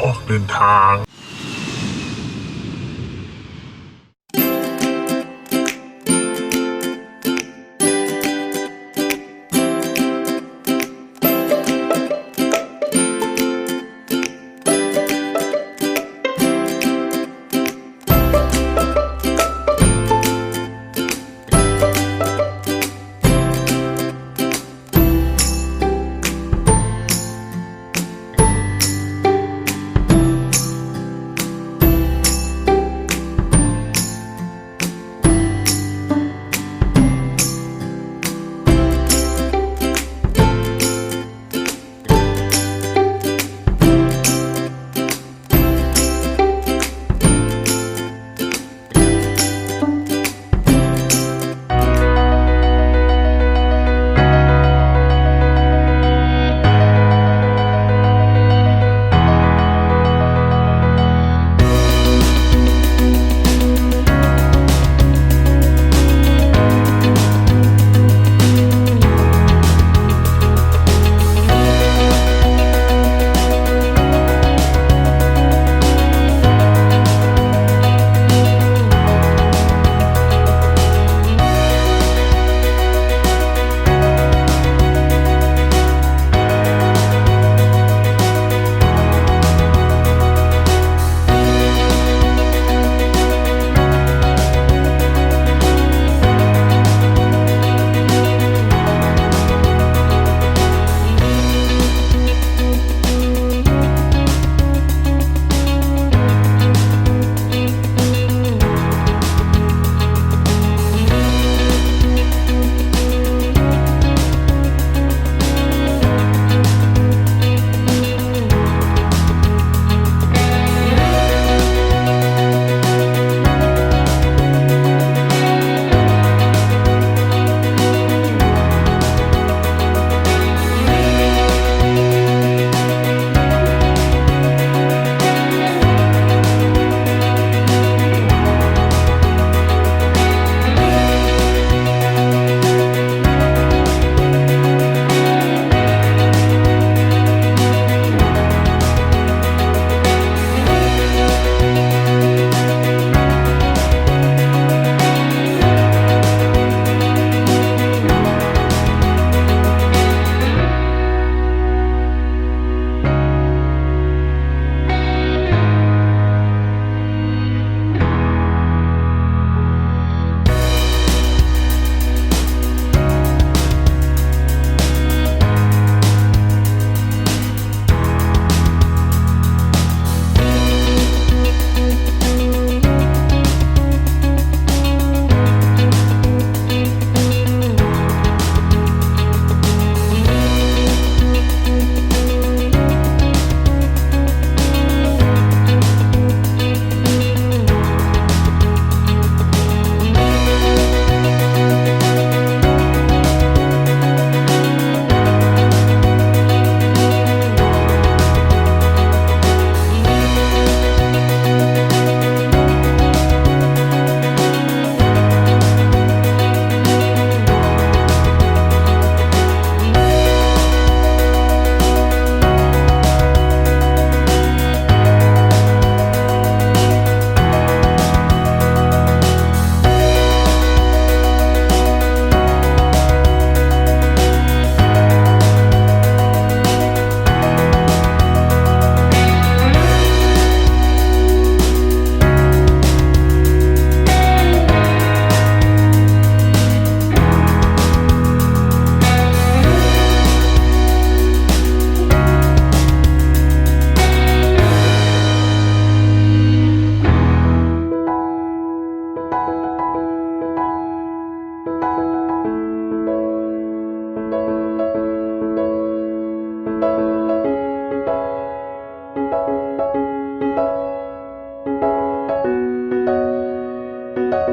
ออกเดินทาง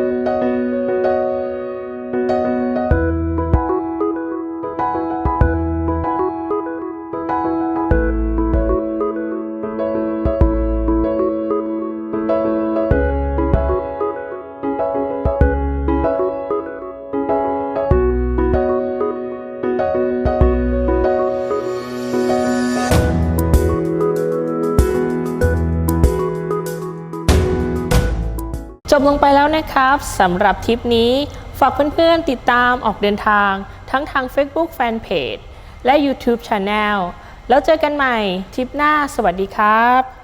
เบลงไปแล้วนะครับสำหรับทริปนี้ ฝากเพื่อนๆติดตามออกเดินทาง ทั้งทาง Facebook Fanpage และ YouTube Channel แล้วเจอกันใหม่ทริปหน้า สวัสดีครับ